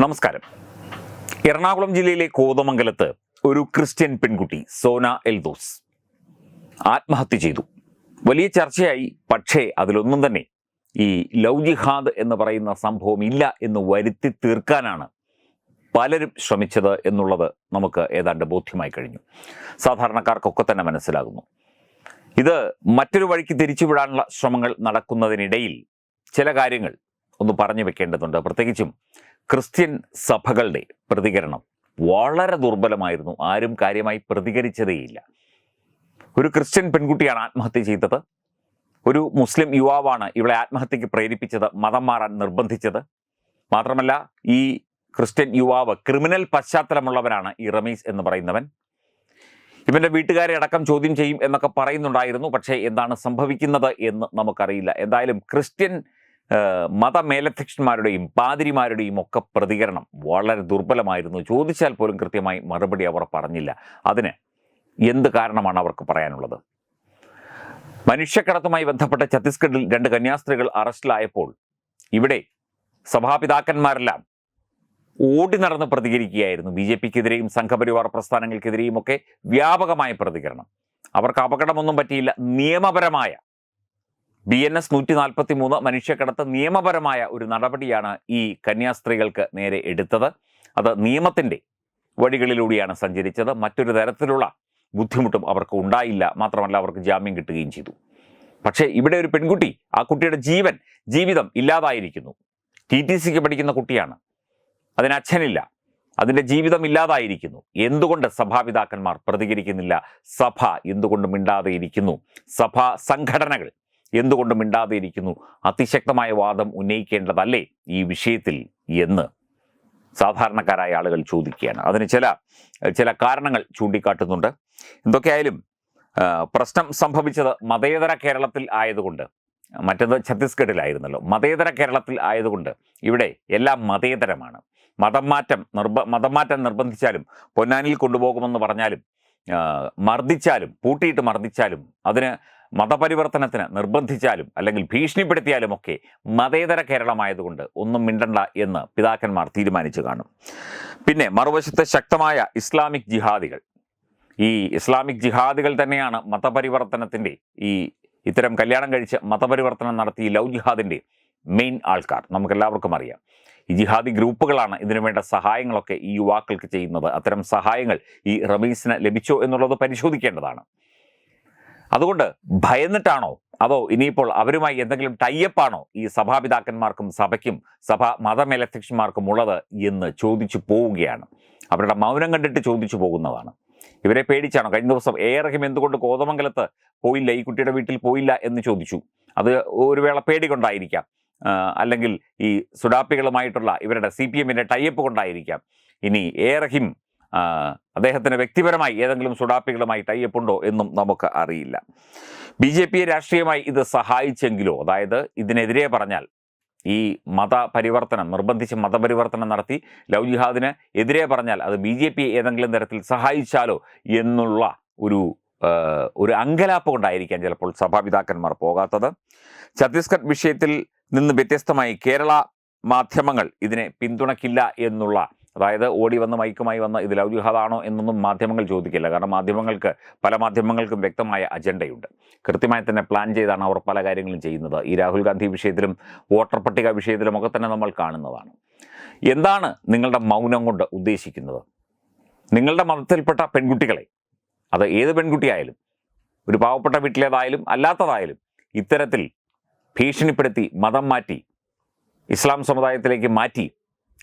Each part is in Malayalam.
നമസ്കാരം. എറണാകുളം ജില്ലയിലെ കോതമംഗലത്ത് ഒരു ക്രിസ്ത്യൻ പെൺകുട്ടി സോന എൽദോസ് ആത്മഹത്യ ചെയ്തു. വലിയ ചർച്ചയായി പക്ഷേ അതിലൊന്നും തന്നെ ഈ ലവ് ജിഹാദ് എന്ന് പറയുന്ന സംഭവം ഇല്ല എന്ന് വരുത്തി തീർക്കാനാണ് പലരും ശ്രമിച്ചത് എന്നുള്ളത് നമുക്ക് ഏതാണ്ട് ബോധ്യമായി കഴിഞ്ഞു. സാധാരണക്കാർക്കൊക്കെ തന്നെ മനസ്സിലാകുന്നു. ഇത് മറ്റൊരു വഴിക്ക് തിരിച്ചുവിടാനുള്ള ശ്രമങ്ങൾ നടക്കുന്നതിനിടയിൽ ചില കാര്യങ്ങൾ ഒന്ന് പറഞ്ഞു വെക്കേണ്ടതുണ്ട്. പ്രത്യേകിച്ചും ക്രിസ്ത്യൻ സഭകളുടെ പ്രതികരണം വളരെ ദുർബലമായിരുന്നു. ആരും കാര്യമായി പ്രതികരിച്ചതേയില്ല. ഒരു ക്രിസ്ത്യൻ പെൺകുട്ടിയാണ് ആത്മഹത്യ ചെയ്തത്. ഒരു മുസ്ലിം യുവാവാണ് ഇവളെ ആത്മഹത്യക്ക് പ്രേരിപ്പിച്ചത് മതം മാറാൻ നിർബന്ധിച്ചത്. മാത്രമല്ല ഈ ക്രിസ്ത്യൻ യുവാവ് ക്രിമിനൽ പശ്ചാത്തലമുള്ളവനാണ് ഈ റമീസ് എന്ന് പറയുന്നവൻ. ഇവന്റെ വീട്ടുകാരെ അടക്കം ചോദ്യം ചെയ്യും എന്നൊക്കെ പറയുന്നുണ്ടായിരുന്നു. പക്ഷേ എന്താണ് സംഭവിക്കുന്നത് എന്ന് നമുക്കറിയില്ല. എന്തായാലും ക്രിസ്ത്യൻ മതമേലധ്യക്ഷന്മാരുടെയും പാതിരിമാരുടെയും ഒക്കെ പ്രതികരണം വളരെ ദുർബലമായിരുന്നു. ചോദിച്ചാൽ പോലും കൃത്യമായി മറുപടി അവർ പറഞ്ഞില്ല. അതിന് എന്ത് കാരണമാണ് അവർക്ക് പറയാനുള്ളത്? മനുഷ്യക്കടത്തുമായി ബന്ധപ്പെട്ട ഛത്തീസ്ഗഡിൽ രണ്ട് കന്യാസ്ത്രീകൾ അറസ്റ്റിലായപ്പോൾ ഇവിടെ സഭാപിതാക്കന്മാരെല്ലാം ഓടി നടന്ന് പ്രതികരിക്കുകയായിരുന്നു. ബി ജെ പിക്കെതിരെയും സംഘപരിവാർ പ്രസ്ഥാനങ്ങൾക്കെതിരെയും ഒക്കെ വ്യാപകമായ പ്രതികരണം. അവർക്ക് അപകടമൊന്നും പറ്റിയില്ല. നിയമപരമായ ബി എൻ എസ് നൂറ്റി നാൽപ്പത്തി മൂന്ന് മനുഷ്യക്കടത്ത് നിയമപരമായ ഒരു നടപടിയാണ് ഈ കന്യാസ്ത്രീകൾക്ക് നേരെ എടുത്തത്. അത് നിയമത്തിന്റെ വഴികളിലൂടെയാണ് സഞ്ചരിച്ചത്. മറ്റൊരു തരത്തിലുള്ള ബുദ്ധിമുട്ടും അവർക്ക് ഉണ്ടായില്ല. മാത്രമല്ല അവർക്ക് ജാമ്യം കിട്ടുകയും ചെയ്തു. പക്ഷേ ഇവിടെ ഒരു പെൺകുട്ടി ആ കുട്ടിയുടെ ജീവൻ ജീവിതം ഇല്ലാതായിരിക്കുന്നു. ടി ടി സിക്ക് പഠിക്കുന്ന കുട്ടിയാണ്. അതിന് അച്ഛനില്ല. അതിന്റെ ജീവിതം ഇല്ലാതായിരിക്കുന്നു. എന്തുകൊണ്ട് സഭാപിതാക്കന്മാർ പ്രതികരിക്കുന്നില്ല? സഭ എന്തുകൊണ്ട് മിണ്ടാതെ ഇരിക്കുന്നു? സഭാ സംഘടനകൾ എന്തുകൊണ്ട് മിണ്ടാതെ ഇരിക്കുന്നു അതിശക്തമായ വാദം ഉന്നയിക്കേണ്ടതല്ലേ ഈ വിഷയത്തിൽ എന്ന് സാധാരണക്കാരായ ആളുകൾ ചോദിക്കുകയാണ്. അതിന് ചില ചില കാരണങ്ങൾ ചൂണ്ടിക്കാട്ടുന്നുണ്ട്. എന്തൊക്കെയായാലും പ്രശ്നം സംഭവിച്ചത് മതേതര കേരളത്തിൽ ആയതുകൊണ്ട് മറ്റത് ഛത്തീസ്ഗഡിലായിരുന്നല്ലോ. മതേതര കേരളത്തിൽ ആയതുകൊണ്ട് ഇവിടെ എല്ലാം മതേതരമാണ്. മതം മാറ്റം നിർബ മതം മാറ്റം നിർബന്ധിച്ചാലും പൊന്നാനിയിൽ കൊണ്ടുപോകുമെന്ന് പറഞ്ഞാലും മർദ്ദിച്ചാലും പൂട്ടിയിട്ട് മർദ്ദിച്ചാലും അതിന് മതപരിവർത്തനത്തിന് നിർബന്ധിച്ചാലും അല്ലെങ്കിൽ ഭീഷണിപ്പെടുത്തിയാലും ഒക്കെ മതേതര കേരളമായതുകൊണ്ട് ഒന്നും മിണ്ടണ്ട എന്ന് പിതാക്കന്മാർ തീരുമാനിച്ചു കാണും. പിന്നെ മറുവശത്ത് ശക്തമായ ഇസ്ലാമിക് ജിഹാദികൾ. ഈ ഇസ്ലാമിക് ജിഹാദികൾ തന്നെയാണ് മതപരിവർത്തനത്തിന്റെ ഈ ഇത്തരം കല്യാണം കഴിച്ച് മതപരിവർത്തനം നടത്തി ലവ് ജിഹാദിന്റെ മെയിൻ ആൾക്കാർ. നമുക്കെല്ലാവർക്കും അറിയാം. ഈ ജിഹാദി ഗ്രൂപ്പുകളാണ് ഇതിനു വേണ്ട സഹായങ്ങളൊക്കെ ഈ യുവാക്കൾക്ക് ചെയ്യുന്നത്. അത്തരം സഹായങ്ങൾ ഈ റമീസിന് ലഭിച്ചോ എന്നുള്ളത് പരിശോധിക്കേണ്ടതാണ്. അതുകൊണ്ട് ഭയന്നിട്ടാണോ? അതോ ഇനിയിപ്പോൾ അവരുമായി എന്തെങ്കിലും ടൈയപ്പാണോ ഈ സഭാപിതാക്കന്മാർക്കും സഭയ്ക്കും സഭാ മതമേലധ്യക്ഷന്മാർക്കും ഉള്ളത് എന്ന് ചോദിച്ചു പോവുകയാണ്. അവരുടെ മൗനം കണ്ടിട്ട് ചോദിച്ചു പോകുന്നതാണ്. ഇവരെ പേടിച്ചാണോ? കഴിഞ്ഞ ദിവസം എ റഹിം എന്തുകൊണ്ട് കോതമംഗലത്ത് പോയില്ല? ഈ കുട്ടിയുടെ വീട്ടിൽ പോയില്ല എന്ന് ചോദിച്ചു. അത് ഒരു വേള പേടി കൊണ്ടായിരിക്കാം അല്ലെങ്കിൽ ഈ സുഡാപ്പികളുമായിട്ടുള്ള ഇവരുടെ സി പി എമ്മിന്റെ ടൈപ്പ് കൊണ്ടായിരിക്കാം. ഇനി എ റഹിം അദ്ദേഹത്തിന് വ്യക്തിപരമായി ഏതെങ്കിലും സുഡാപ്പികളുമായി ടൈയപ്പുണ്ടോ എന്നും നമുക്ക് അറിയില്ല. ബി ജെ പിയെ രാഷ്ട്രീയമായി ഇത് സഹായിച്ചെങ്കിലോ അതായത് ഇതിനെതിരെ പറഞ്ഞാൽ ഈ മതപരിവർത്തനം നിർബന്ധിച്ച് മതപരിവർത്തനം നടത്തി ലവ് ജിഹാദിന് എതിരെ പറഞ്ഞാൽ അത് ബി ജെ പിയെ ഏതെങ്കിലും തരത്തിൽ സഹായിച്ചാലോ എന്നുള്ള ഒരു ഒരു അങ്കലാപ്പ് കൊണ്ടായിരിക്കാം ചിലപ്പോൾ സഭാപിതാക്കന്മാർ പോകാത്തത്. ഛത്തീസ്ഗഡ് വിഷയത്തിൽ നിന്ന് വ്യത്യസ്തമായി കേരള മാധ്യമങ്ങൾ ഇതിനെ പിന്തുണയ്ക്കില്ല എന്നുള്ള അതായത് ഓടി വന്ന് മൈക്കുമായി വന്ന് ഇത് ലവ് എന്നൊന്നും മാധ്യമങ്ങൾ ചോദിക്കില്ല. കാരണം മാധ്യമങ്ങൾക്ക് പല മാധ്യമങ്ങൾക്കും വ്യക്തമായ അജണ്ടയുണ്ട്. കൃത്യമായി തന്നെ പ്ലാൻ ചെയ്താണ് അവർ പല കാര്യങ്ങളും ചെയ്യുന്നത്. ഈ രാഹുൽ ഗാന്ധി വിഷയത്തിലും വോട്ടർ പട്ടിക വിഷയത്തിലും ഒക്കെ തന്നെ നമ്മൾ കാണുന്നതാണ്. എന്താണ് നിങ്ങളുടെ മൗനം കൊണ്ട് ഉദ്ദേശിക്കുന്നത്? നിങ്ങളുടെ മതത്തിൽപ്പെട്ട പെൺകുട്ടികളെ അത് ഏത് പെൺകുട്ടിയായാലും ഒരു പാവപ്പെട്ട വീട്ടിലേതായാലും അല്ലാത്തതായാലും ഇത്തരത്തിൽ ഭീഷണിപ്പെടുത്തി മതം മാറ്റി ഇസ്ലാം സമുദായത്തിലേക്ക് മാറ്റി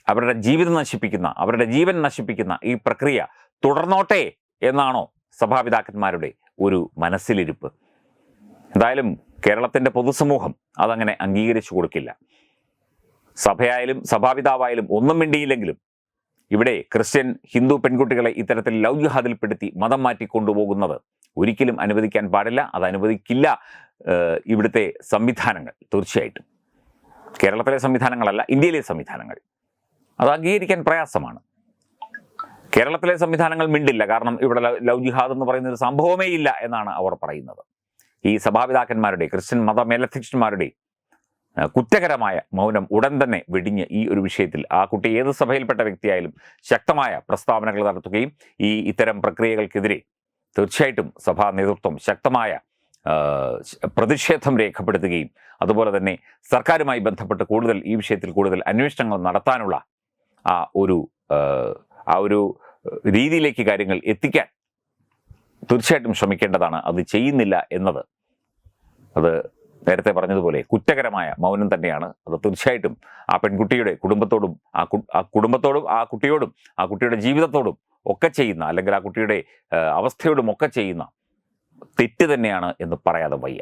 അവരുടെ ജീവിതം നശിപ്പിക്കുന്ന അവരുടെ ജീവൻ നശിപ്പിക്കുന്ന ഈ പ്രക്രിയ തുടർന്നോട്ടെ എന്നാണോ സഭാപിതാക്കന്മാരുടെ ഒരു മനസ്സിലിരിപ്പ്. എന്തായാലും കേരളത്തിന്റെ പൊതുസമൂഹം അതങ്ങനെ അംഗീകരിച്ചു കൊടുക്കില്ല. സഭയായാലും സഭാപിതാവായാലും ഒന്നും മിണ്ടിയില്ലെങ്കിലും ഇവിടെ ക്രിസ്ത്യൻ ഹിന്ദു പെൺകുട്ടികളെ ഇത്തരത്തിൽ ലവ് മതം മാറ്റി കൊണ്ടുപോകുന്നത് ഒരിക്കലും അനുവദിക്കാൻ പാടില്ല. അത് അനുവദിക്കില്ല ഇവിടുത്തെ സംവിധാനങ്ങൾ തീർച്ചയായിട്ടും. കേരളത്തിലെ സംവിധാനങ്ങളല്ല ഇന്ത്യയിലെ സംവിധാനങ്ങൾ. അത് അംഗീകരിക്കാൻ പ്രയാസമാണ്. കേരളത്തിലെ സംവിധാനങ്ങൾ മിണ്ടില്ല. കാരണം ഇവിടെ ലവ് ജിഹാദ് എന്ന് പറയുന്ന ഒരു സംഭവമേ ഇല്ല എന്നാണ് അവർ പറയുന്നത്. ഈ സഭാപിതാക്കന്മാരുടെ ക്രിസ്ത്യൻ മത മേലധ്യക്ഷന്മാരുടെ കുറ്റകരമായ മൗനം ഉടൻ തന്നെ വെടിഞ്ഞ് ഈ ഒരു വിഷയത്തിൽ ആ കുട്ടി ഏത് സഭയിൽപ്പെട്ട വ്യക്തിയായാലും ശക്തമായ പ്രസ്താവനകൾ നടത്തുകയും ഈ ഇത്തരം പ്രക്രിയകൾക്കെതിരെ തീർച്ചയായിട്ടും സഭാ നേതൃത്വം ശക്തമായ പ്രതിഷേധം രേഖപ്പെടുത്തുകയും അതുപോലെ തന്നെ സർക്കാരുമായി ബന്ധപ്പെട്ട് കൂടുതൽ ഈ വിഷയത്തിൽ കൂടുതൽ അന്വേഷണങ്ങൾ നടത്താനുള്ള ആ ഒരു ആ, ഒരു രീതിയിലേക്ക് കാര്യങ്ങൾ എത്തിക്കാൻ തീർച്ചയായിട്ടും ശ്രമിക്കേണ്ടതാണ്. അത് ചെയ്യുന്നില്ല എന്നത്. അത് നേരത്തെ പറഞ്ഞതുപോലെ കുറ്റകരമായ മൗനം തന്നെയാണ്. അത് തീർച്ചയായിട്ടും ആ പെൺകുട്ടിയുടെ കുടുംബത്തോടും ആ കുടുംബത്തോടും ആ കുട്ടിയോടും ആ കുട്ടിയുടെ ജീവിതത്തോടും ഒക്കെ ചെയ്യുന്ന അല്ലെങ്കിൽ ആ കുട്ടിയുടെ അവസ്ഥയോടും ഒക്കെ ചെയ്യുന്ന തെറ്റ് തന്നെയാണ് എന്ന് പറയാതെ വയ്യ.